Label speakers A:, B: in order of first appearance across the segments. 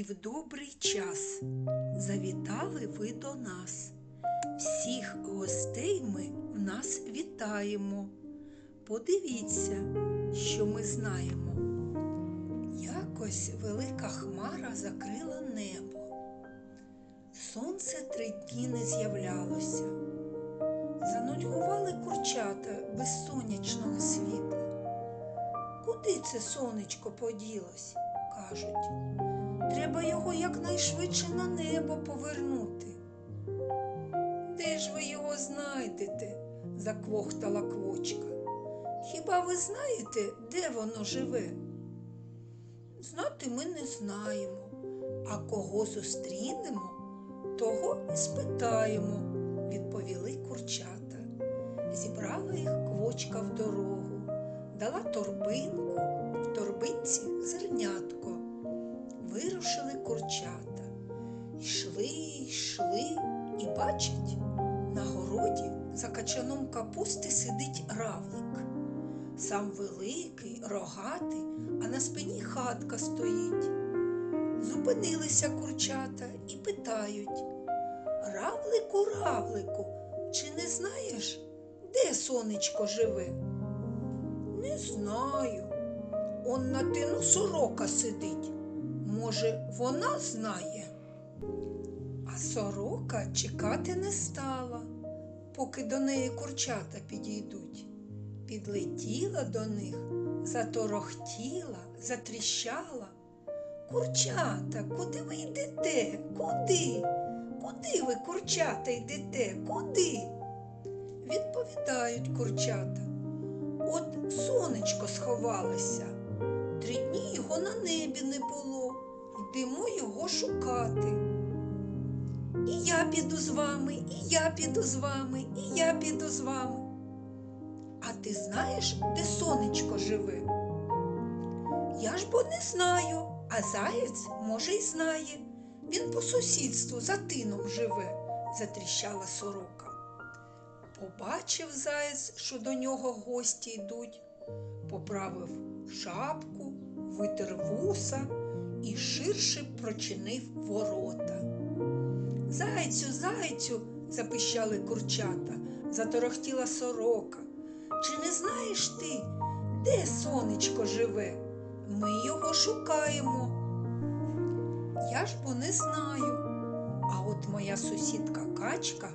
A: і в добрий час завітали ви до нас. Всіх гостей ми в нас вітаємо. Подивіться, що ми знаємо. Якось велика хмара закрила небо. Сонце три дні не з'являлося. Занудьгували курчата без сонячного світла. Куди це сонечко поділось? кажуть. Треба його якнайшвидше на небо повернути. Де ж ви його знайдете? заквохтала квочка. Хіба ви знаєте, де воно живе? Знати ми не знаємо, а кого зустрінемо, того і спитаємо, відповіли курчата. Зібрала їх квочка в дорогу, дала торбинку, в торбинці зернятко. Вирушили курчата. Йшли, йшли і бачать, на городі за качаном капусти сидить равлик. Сам великий, рогатий, а на спині хатка стоїть. Зупинилися курчата і питають Равлику, равлику, чи не знаєш, де сонечко живе? Не знаю. Он на тину сорока сидить. Може, вона знає? А сорока чекати не стала, поки до неї курчата підійдуть. Підлетіла до них, заторохтіла, затріщала. Курчата, куди ви йдете? Куди? Куди ви, курчата, йдете? Куди? Відповідають курчата. От сонечко сховалося. Три дні його на небі не було. Йдемо його шукати. І я піду з вами, і я піду з вами, і я піду з вами. А ти знаєш, де сонечко живе? Я ж бо не знаю, а заєць, може, й знає. Він по сусідству за тином живе, затріщала сорока. Побачив заєць, що до нього гості йдуть, поправив шапку, витер вуса і ширше прочинив ворота. Зайцю, зайцю, запищали курчата, заторохтіла сорока. Чи не знаєш ти, де сонечко живе? Ми його шукаємо. Я ж бо не знаю. А от моя сусідка качка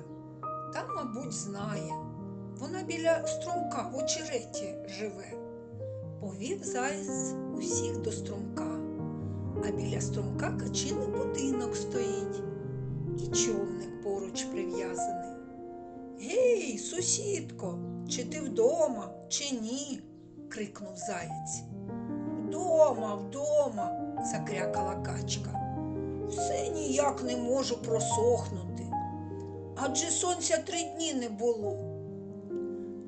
A: та, мабуть, знає. Вона біля струмка в очереті живе. Повів заєць усіх до струмка, а біля струмка качиний будинок стоїть і човник поруч прив'язаний. Гей, сусідко, чи ти вдома, чи ні? крикнув заєць. Вдома, вдома, закрякала качка. Все ніяк не можу просохнути. Адже сонця три дні не було.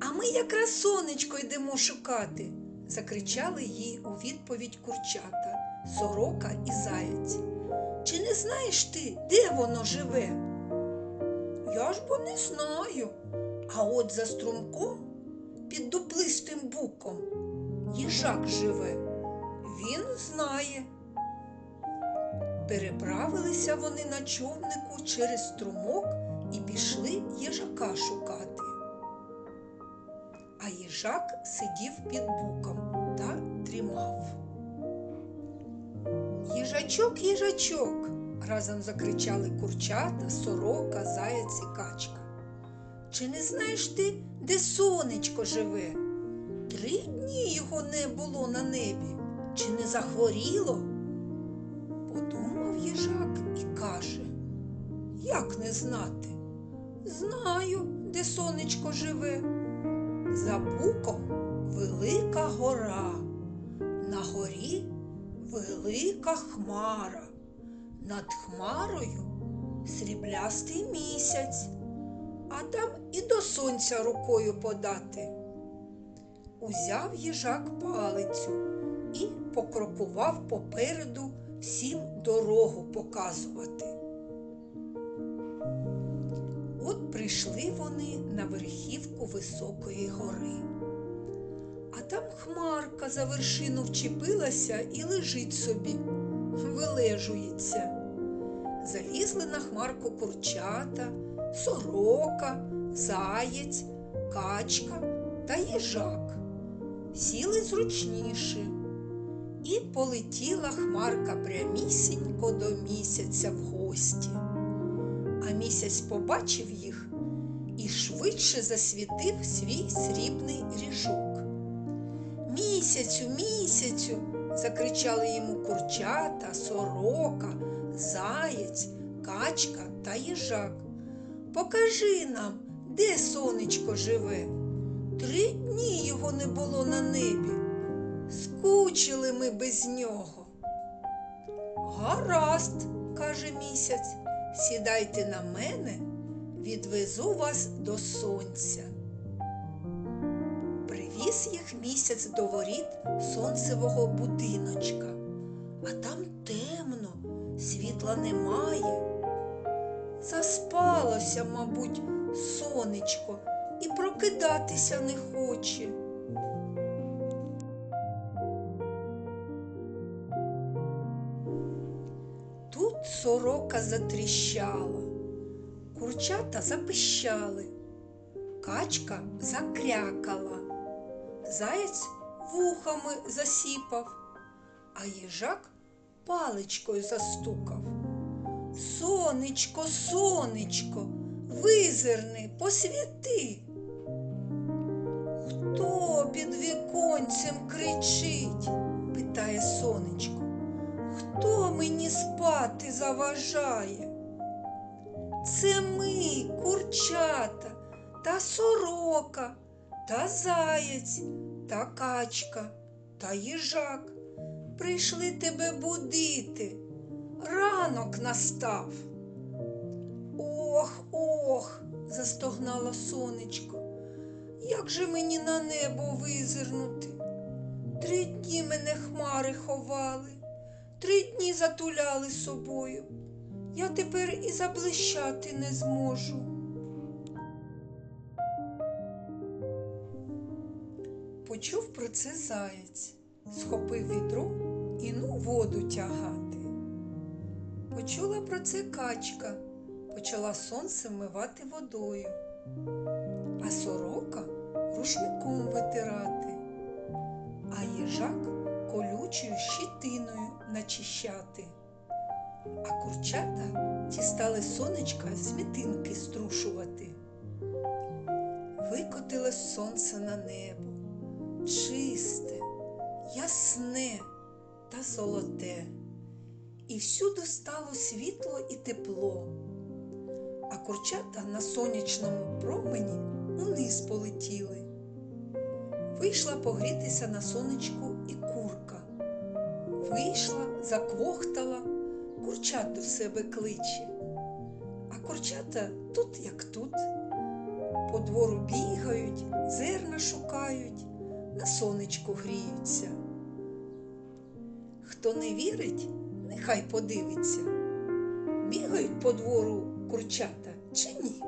A: А ми якраз сонечко йдемо шукати, закричали їй у відповідь курчата, сорока і заєць. Чи не знаєш ти, де воно живе? Я ж бо не знаю. А от за струмком під дуплистим буком їжак живе. Він знає. Переправилися вони на човнику через струмок і пішли їжака шукати. А їжак сидів під буком та дрімав. Їжачок, їжачок, разом закричали курчата, сорока, заяць і качка. Чи не знаєш ти, де сонечко живе? Три дні його не було на небі. Чи не захворіло? Подумав їжак і каже, як не знати? Знаю, де сонечко живе. За буком велика хмара, над хмарою сріблястий місяць, а там і до сонця рукою подати. Узяв їжак палицю і покрокував попереду всім дорогу показувати. От прийшли вони на верхівку високої гори. Там хмарка за вершину вчепилася і лежить собі. вилежується. Залізли на хмарку курчата, сорока, заєць, качка та їжак. Сіли зручніше, і полетіла хмарка прямісінько до місяця в гості. А місяць побачив їх і швидше засвітив свій срібний ріжок. Місяцю, місяцю, закричали йому курчата, сорока, заєць, качка та їжак. Покажи нам, де сонечко живе. Три дні його не було на небі. Скучили ми без нього. Гаразд, каже місяць, сідайте на мене, відвезу вас до сонця. Привіз їх місяць до воріт сонцевого будиночка, а там темно, світла немає. Заспалося, мабуть, сонечко і прокидатися не хоче. Тут сорока затріщала, курчата запищали, качка закрякала, заєць вухами засіпав, а їжак паличкою застукав. Сонечко, сонечко, визирни, посвіти. Хто під віконцем кричить? питає сонечко. Хто мені спати заважає? Це ми, курчата, та сорока, та заєць, та качка, та їжак. Прийшли тебе будити. Ранок настав. Ох, ох, застогнало сонечко. Як же мені на небо визирнути? Три дні мене хмари ховали, три дні затуляли собою. Я тепер і заблищати не зможу. Почув про це заєць, схопив відро і ну воду тягати. Почула про це качка, почала сонце вмивати водою, а сорока рушником витирати, а їжак колючою щитиною начищати. А курчата ті стали сонечка смітинки струшувати. Викотилось сонце на небо, чисте, ясне та золоте, і всюди стало світло і тепло, а курчата на сонячному промені униз полетіли. Вийшла погрітися на сонечку і курка. Вийшла, заквохтала, курчат до себе кличе. А курчата тут як тут. По двору бігають, на сонечку гріються. Хто не вірить, нехай подивиться. Бігають по двору курчата чи ні?